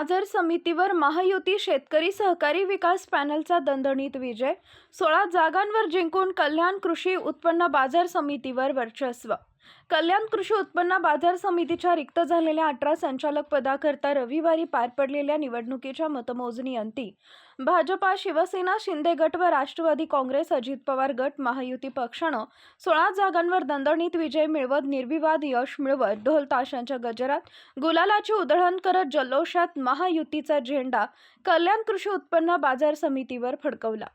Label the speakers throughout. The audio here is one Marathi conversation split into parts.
Speaker 1: बाजार समितीवर महायुती शेतकरी सहकारी विकास पॅनलचा दणदणीत विजय सोळा जागांवर जिंकून कल्याण कृषी उत्पन्न बाजार समितीवर वर्चस्व कल्याण कृषी उत्पन्न बाजार समितीच्या रिक्त झालेल्या अठरा संचालक पदाकरता रविवारी पार पडलेल्या निवडणुकीच्या मतमोजणी अंती भाजपा शिवसेना शिंदे गट व राष्ट्रवादी काँग्रेस अजित पवार गट महायुती पक्षानं सोळा जागांवर दणदणीत विजय मिळवत निर्विवाद यश मिळवत ढोल ताशांच्या गजरात गुलालाची उधळण करत जल्लोषात महायुतीचा झेंडा कल्याण कृषी उत्पन्न बाजार समितीवर फडकवला.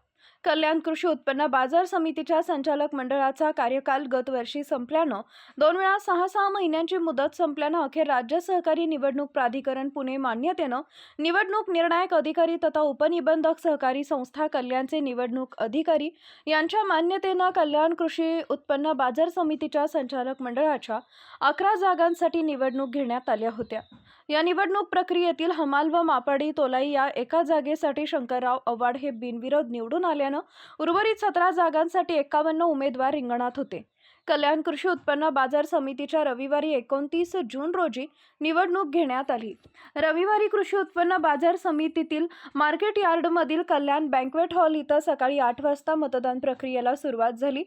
Speaker 1: कल्याण कृषी उत्पन्न बाजार समितीच्या संचालक मंडळाचा कार्यकाल गतवर्षी संपल्यानं दोन वेळा सहा सहा महिन्यांची मुदत संपल्यानं अखेर राज्य सहकारी निवडणूक प्राधिकरण पुणे मान्यतेनं निवडणूक निर्णायक अधिकारी तथा उपनिबंधक सहकारी संस्था कल्याणचे निवडणूक अधिकारी यांच्या मान्यतेनं कल्याण कृषी उत्पन्न बाजार समितीच्या संचालक मंडळाच्या अकरा जागांसाठी निवडणूक घेण्यात आल्या होत्या. या निवडणूक प्रक्रियेतील हमाल व मापाडी तोलाई या एका जागेसाठी शंकरराव आव्हाड हे बिनविरोध निवडून आल्यानं उर्वरित सतरा जागांसाठी एकावन्न उमेदवार रिंगणात होते. कल्याण कृषी उत्पन्न बाजार समितीच्या रविवारी एकोणतीस जून रोजी निवडणूक घेण्यात आली. रविवारी कृषी उत्पन्न बाजार समितीतील मार्केट यार्डमधील कल्याण बँक्वेट हॉल इथं सकाळी आठ वाजता मतदान प्रक्रियेला सुरुवात झाली.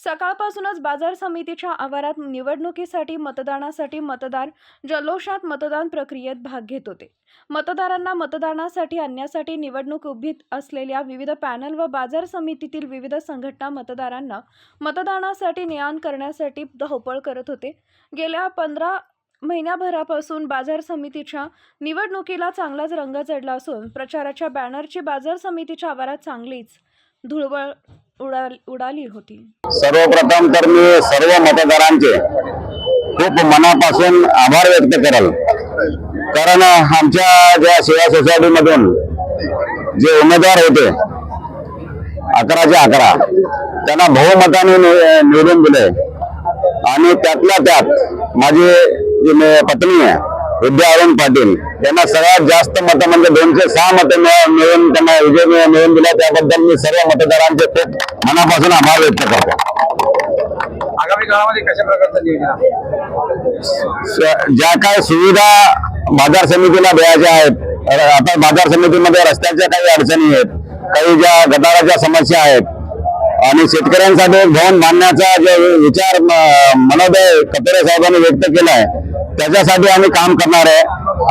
Speaker 1: सकाळपासूनच बाजार समितीच्या आवारात निवडणुकीसाठी मतदानासाठी मतदार जल्लोषात मतदान प्रक्रियेत भाग घेत होते. मतदारांना मतदानासाठी आणण्यासाठी निवडणूक उभीत असलेल्या विविध पॅनल व बाजार समितीतील विविध संघटना मतदारांना मतदानासाठी नियान करण्यासाठी धावपळ करत होते. गेल्या पंधरा महिन्याभरापासून बाजार समितीच्या निवडणुकीला चांगलाच रंग चढला असून प्रचाराच्या बॅनरची बाजार समितीच्या आवारात चांगलीच धुळवळ उडा उडाली होती.
Speaker 2: सर्वप्रथम तर मी सर्व मतदारांचे खूप मनापासून आभार व्यक्त कराल. कारण आमच्या ज्या सेवा सोसायटी मधून जे उमेदवार होते अकराचे अकरा त्यांना बहुमताने निवडून दिले. आणि त्यातल्या त्यात माझी जी पत्नी आहे विद्या अरुण पाटील यांना सगळ्यात जास्त मतं म्हणजे दोनशे सहा मतं मिळ- मिळून त्यांना विजय मिळ- मिळवून दिला त्याबद्दल मी सर्व मतदारांचे खूप मनापासून आभार व्यक्त करतो.
Speaker 3: आगामी काळामध्ये कशा प्रकारचं नियोजन
Speaker 2: ज्या काय सुविधा बाजार समितीला द्यायच्या आहेत आता बाजार समितीमध्ये रस्त्याच्या काही अडचणी आहेत काही ज्या गटाराच्या समस्या आहेत आणि शेतकऱ्यांसाठी एक भवन बांधण्याचा जो विचार मनोदय कतोरे साहेबांनी व्यक्त केलाय त्याच्यासाठी आम्ही काम करणार आहे.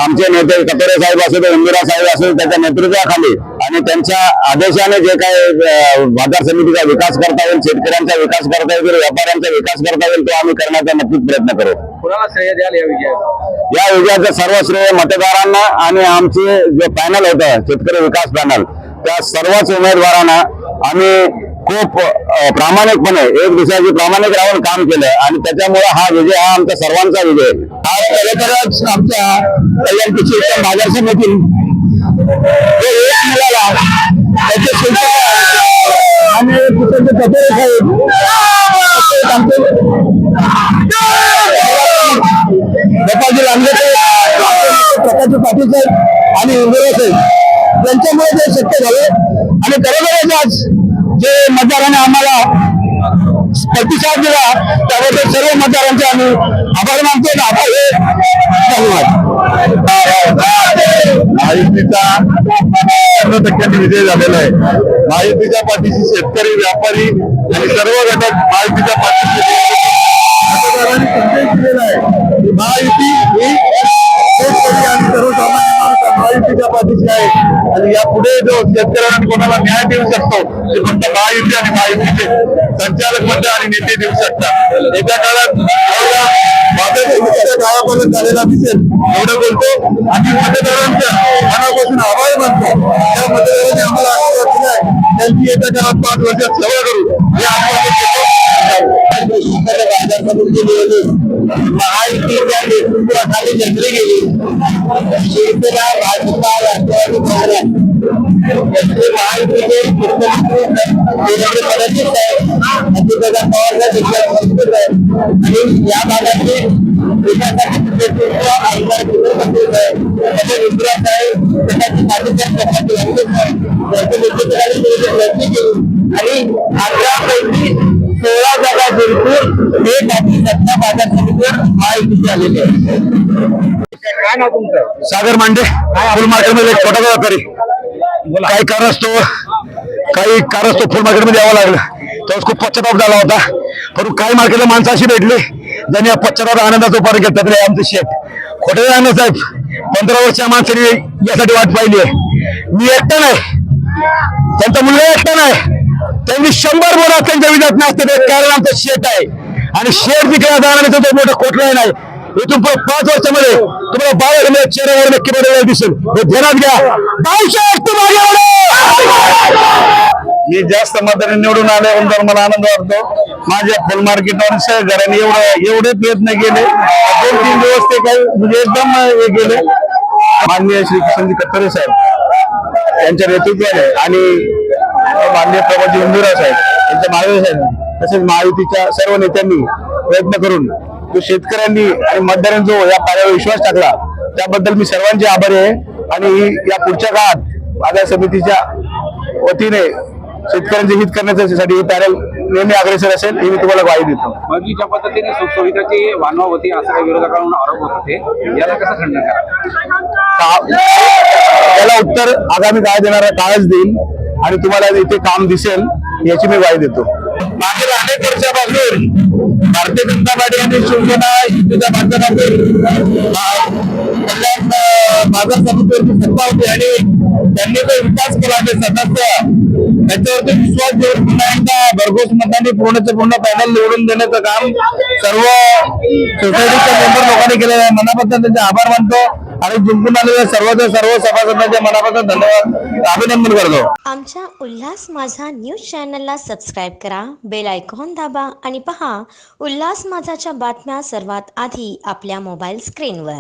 Speaker 2: आमचे नेते कतोरे साहेब असू दे इंदिरा साहेब असू त्याच्या नेतृत्वाखाली आणि त्यांच्या आदेशाने जे काही अ, बाजार समितीचा विकास करता येईल शेतकऱ्यांचा विकास करता येईल व्यापाऱ्यांचा विकास करता येईल तो आम्ही करण्याचा नक्कीच प्रयत्न करू.
Speaker 3: कुणाला श्रेय द्याल या विजयात
Speaker 2: या विजयाचं सर्व श्रेय मतदारांना आणि आमचे जे पॅनल होतं शेतकरी विकास पॅनल त्या सर्वच उमेदवारांना आम्ही खूप प्रामाणिकपणे एक दुसऱ्याचे प्रामाणिक राहून काम केलं आणि त्याच्यामुळे हा विजय हा आमचा सर्वांचा विजय. हा आज तरच आमच्या कल्याणपीची कृषी बाजार समिती जो एक मिळाला. त्याचे आणि कुठे कटोरे साहेब. आमचे गोपालजी लांबे प्रकाश पाटील साहेब आणि इंदिरा साहेब. यांच्यामुळे ते शक्य झालं. आणि खरोखरच आज जे मतदारांनी आम्हाला प्रतिसाद दिला त्याबद्दल सर्व मतदारांचे आम्ही आभार मानतो आणि आभार हे धन्यवाद. महायुतीचा शंभर टक्क्यांनी विजय झालेला आहे. महायुतीच्या पाठीशी शेतकरी व्यापारी आणि सर्व घटक महायुतीच्या पाठीशी मतदारांनी संदेश दिलेला आहे की महायुती ही शेतकरी आणि सर्वसामान्य माणूस महायुतीच्या पाठीशी आहे. आणि या पुढे जो शेतकऱ्यांना कोणाला न्याय देऊ शकतो ते फक्त महायुती आणि महायुतीचे संचालक मंडळ आणि नेते देऊ शकतात येत्या काळात एवढा गावापर्यंत झालेला दिसेल एवढं बोलतो आणि मतदारांच्या मनापासून आभार मानतो त्या मतदारांनी आम्हाला आशीर्वाद दिलाय त्यांची येत्या काळात पाच वर्षात सेवा करू हे आश्वासन देतो महायुतीच्या नेतृत्वाखाली घेतली गेली शिवसेना भाजपा राष्ट्रवादी काँग्रेस आहे. आणि या विकासाचे त्याचे सोळा जागा जिंकून एक आपली सत्ता बाजार समितीवर महायुतीचे आलेली आहे
Speaker 3: काय नाव तुमचं
Speaker 2: सागर मांडे फुल मार्केटमध्ये एक छोटा व्यापारी काही कारण असतो काही कार असतो फुल मार्केटमध्ये यावं लागलं. त्यावेळेस खूप पश्चाताप झाला होता. परंतु काही मार्केटला माणसं अशी भेटली ज्यांनी या पश्चाताप आनंदाचा उपाय घेतला. तरी आमचे शेत. खोटे आनंद साहेब पंधरा वर्षा माणसाने यासाठी वाट पाहिली आहे. मी एकटा नाही. त्यांचा मुलगा एकटा नाही. त्यांनी शंभर बोला त्यांच्या विधात नसते ते कारण आमचं शेत आहे. आणि शेत विकल्या जाणार तो मोठं खोटलं नाही. इथून पुढे पाच वर्षामध्ये तुम्हाला बाळा चेहऱ्यावर नक्की बदल दिसेल. हे ध्यानात घ्या. मी जास्त मताने निवडून आल्याबद्दल मला आनंद वाटतो. माझ्या फुल मार्केटवर सहकार्याने एवढं एवढे प्रयत्न केले. दोन तीन दिवस ते काही म्हणजे एकदम हे गेले माननीय श्री किशनजी कत्तरे साहेब यांच्या नेतृत्वाने आणि माननीय प्रभाजी इंदिरा साहेब यांच्या मार्गदर्शन तसेच महायुतीच्या सर्व नेत्यांनी प्रयत्न करून जो शेतकऱ्यांनी आणि मतदारांनी जो या कार्यावर विश्वास टाकला त्याबद्दल मी सर्वांचे आभारी आहे. आणि या पुढच्या काळात बाजार समितीच्या वतीने शेतकऱ्यांचे हित करण्यासाठी हे पॅनल नेहमी अग्रेसर असेल हे मी तुम्हाला ग्वाही देतो.
Speaker 3: ज्या पद्धतीने सुखसुविधाची वानवा होती असं काही विरोधकांकडून आरोप होत होते. याला कसं खंडन करा
Speaker 2: का- याला उत्तर आगामी काळ देणारा काळच देईल आणि तुम्हाला इथे काम दिसेल याची मी ग्वाही देतो. मागील अनेक वर्षापासून भारतीय जनता पार्टी आणि शिवसेना युतीच्या माध्यमातून कल्याण बाजार समितीवरची सत्ता होती आणि त्यांनी जो विकास केला ते सदस्य त्याच्यावरती विश्वास ठेवून पुन्हा एकदा भरघोस मतांनी पूर्णचे पूर्ण पॅनल निवडून देण्याचं काम सर्व सोसायटीच्या मेंबर लोकांनी केलेलं आहे. मनापासून त्यांचे आभार मानतो. आणि जिंकून आलेल्या सर्वच्या सर्व सभासदांच्या मनापासून धन्यवाद. अभिनंदन करतो.
Speaker 4: आमच्या उल्हास माझा न्यूज चॅनलला सबस्क्राईब करा बेल आयकॉन दाबा आणि पहा उल्हास माझाच्या बातम्या सर्वात आधी आपल्या मोबाईल स्क्रीनवर.